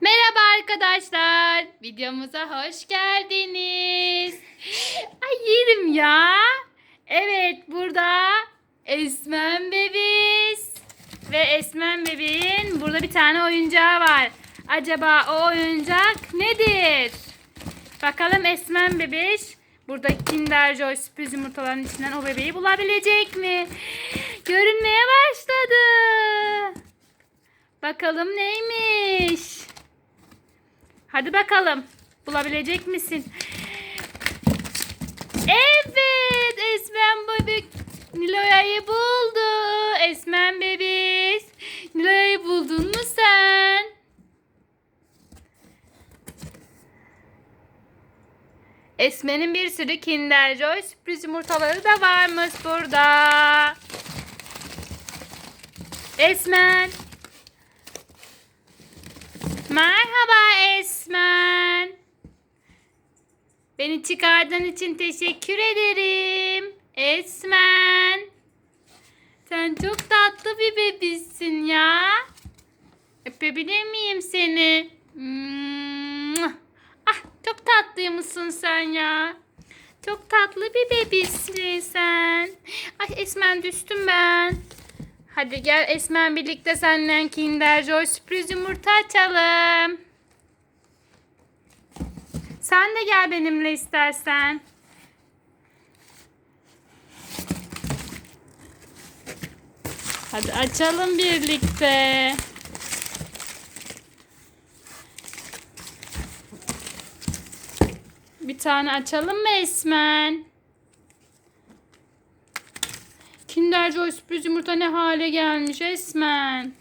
Merhaba arkadaşlar. Videomuza hoş geldiniz. Ay yerim ya. Evet burada Esmen bebiz. Ve Esmen bebeğin burada bir tane oyuncağı var. Acaba o oyuncak nedir? Bakalım Esmen bebiş buradaki Kinder Joy sürpriz yumurtaların içinden o bebeği bulabilecek mi? Görünmeye başladı. Bakalım neymiş? Hadi bakalım. Bulabilecek misin? Evet, Esmen bebek Nilo'ya'yı buldu. Esmen bebiş. Nilo'ya'yı buldun mu sen? Esmen'in bir sürü Kinder Joy sürpriz yumurtaları da varmış burada. Esmen. Merhaba Esmen. Beni çıkardığın için teşekkür ederim. Esmen. Sen çok tatlı bir bebişsin ya. Öpebilir miyim seni? Ah çok tatlıymışsın sen ya. Çok tatlı bir bebişsin sen. Ay Esmen düştüm ben. Hadi gel Esmen birlikte senden Kinder Joy sürpriz yumurta açalım. Sen de gel benimle istersen. Hadi açalım birlikte. Bir tane açalım mı Esmen? Kinder Joy sürpriz yumurta ne hale gelmiş Esmen.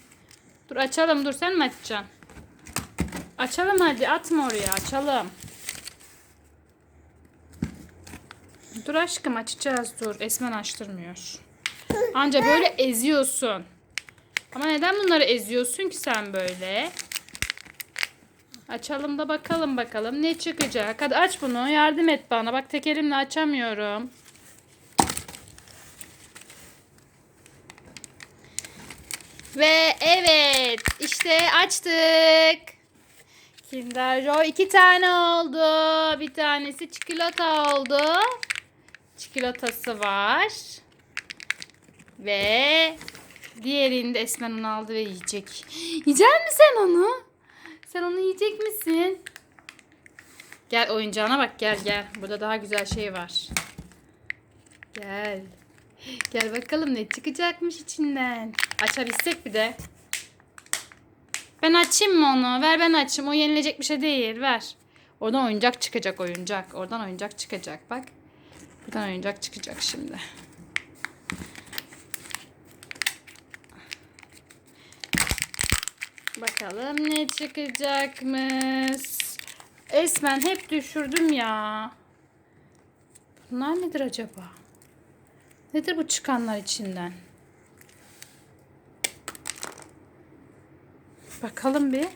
Dur açalım dur sen mi açacaksın? Açalım hadi atma oraya açalım. Dur aşkım açacağız dur. Esmen açtırmıyor. Anca böyle eziyorsun. Ama neden bunları eziyorsun ki sen böyle? Açalım da bakalım bakalım ne çıkacak. Hadi aç bunu yardım et bana. Bak tek elimle açamıyorum. Ve evet işte açtık. Kinder Joy iki tane oldu. Bir tanesi çikolata oldu. Çikolatası var. Ve diğerini de Esmen onu aldı ve yiyecek. Yiyecek misin sen onu? Sen onu yiyecek misin? Gel oyuncağına bak gel gel. Burada daha güzel şey var. Gel. Gel bakalım ne çıkacakmış içinden. Açabilsek bir de. Ben açayım mı onu? Ver ben açayım. O yenilecek bir şey değil. Ver. Oradan oyuncak çıkacak oyuncak. Oradan oyuncak çıkacak bak. Buradan oyuncak çıkacak şimdi. Bakalım ne çıkacakmış. Esmen hep düşürdüm ya. Bunlar nedir acaba? Nedir bu çıkanlar içinden? Bakalım bir.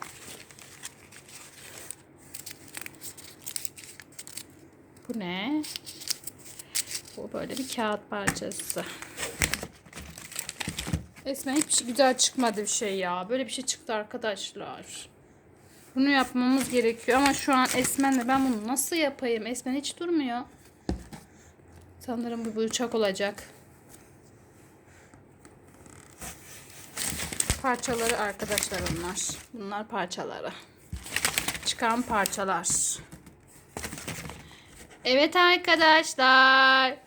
Bu ne? Bu böyle bir kağıt parçası. Esmen hiç güzel çıkmadı bir şey ya. Böyle bir şey çıktı arkadaşlar. Bunu yapmamız gerekiyor ama şu an Esmen'le ben bunu nasıl yapayım? Esmen hiç durmuyor. Sanırım bu bıçak olacak. Parçaları arkadaşlar bunlar. Bunlar parçaları. Çıkan parçalar. Evet arkadaşlar.